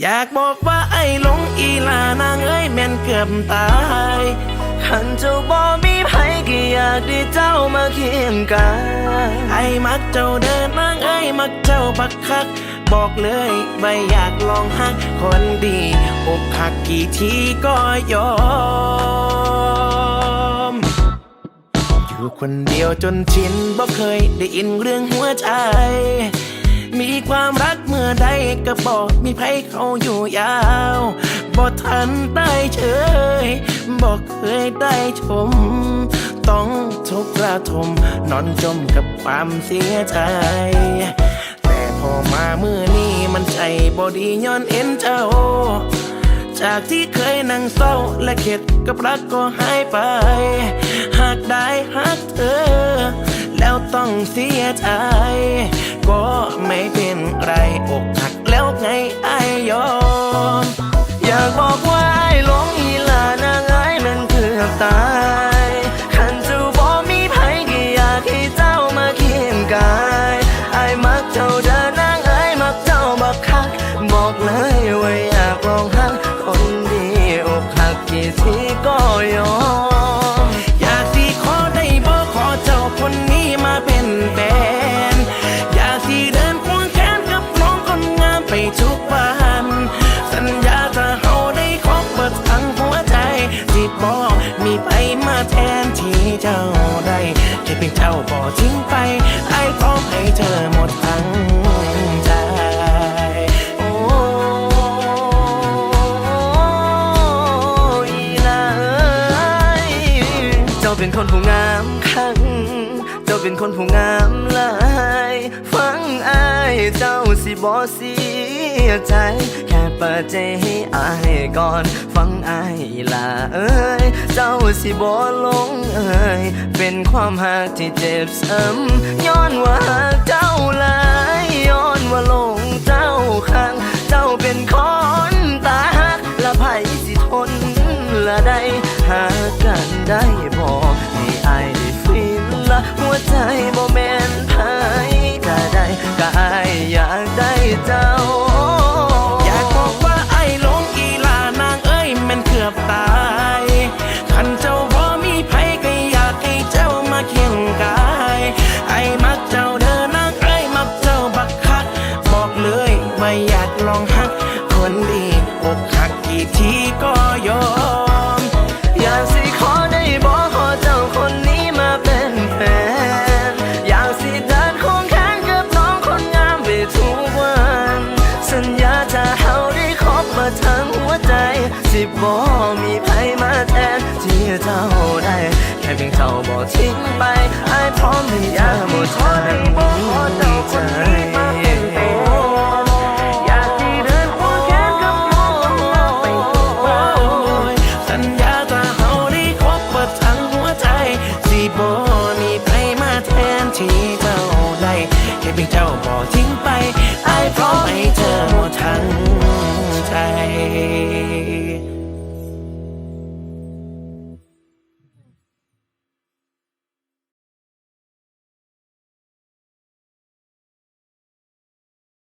อยากบอกว่าไอ้หลงอีลานางเอ้ยแม่นเกือบตายขันเจ้าบ่มีไผก็อยากได้เจ้ามาเคียงกายไอ้มักเจ้าเดินนางเอ้ยมักเจ้าบักคัก บอกเลยไม่อยากลองหักคนดีอกหักกี่ทีก็ยอม อยู่คนเดียวจนชินบ่เคยได้ยินเรื่องหัวใจ มีความรัก อใดก็บอกมีไผเขาอยู่ยาวบ่ทันได้เฉยบอกเคยได้ชม ต้องทุกข์ระทม นอนจมกับความเสียใจ แต่พอมาเมื่อนี้มันใจบ่ดีย้อนเอ็นเจ้า จากที่เคยนั่งเศร้าและเข็ดกับรักก็หายไป หากได้หักเธอ แล้วต้องเสียใจ ก็ไม่เป็นไรอกหักแล้วไงไอยอม อยากบอกว่าไอ้หลงอีลานางไอ้ายมันเกือบตายขันจ้าบ่มีไผก็อยากให้เจ้ามาเคียงกายไอ้มักเจ้าเดินนางไอ้มักเจ้าบักคัก บอกเลยว่าอยากลองหักคนดีอกหักกี่ทีก็ยอม อยากที่ขอได้บอกขอเจ้าคนนี้ พียงเจ้าบ่ทิ้งไปไอ้พร้อมให้เธอหมดทั้งใจโอ้อีลาเอ้ยเจ้าเป็นคนผู้งามคังเจ้าเป็นคนผู้งามหลายฟังอายเจ้าสิบ่เสีย ใจ แค่เปิดใจให้อายก่อน ฟังอายลาเอ้ย เจ้าสิบ่ลงเอ้ย เป็นความหักที่เจ็บซ้ำย้อนว่าหักเจ้าหลายย้อนว่าลงเจ้าข้าง เจ้าเป็นคนตาหักละไผสิทนละได้หากันได้บ่ ก็ยอม อยากสิขอได้บอกขอเจ้าคนนี้มาเป็นแฟน อยากสิเดินควงแขนกับน้องคนงามไปทุกวัน สัญญาจะเฮาได้คบมาทั้งหัวใจ สิบ่มีไผมาแทนที่เจ้าได้ แค่เพียงเจ้าบอกทิ้งไป Call me to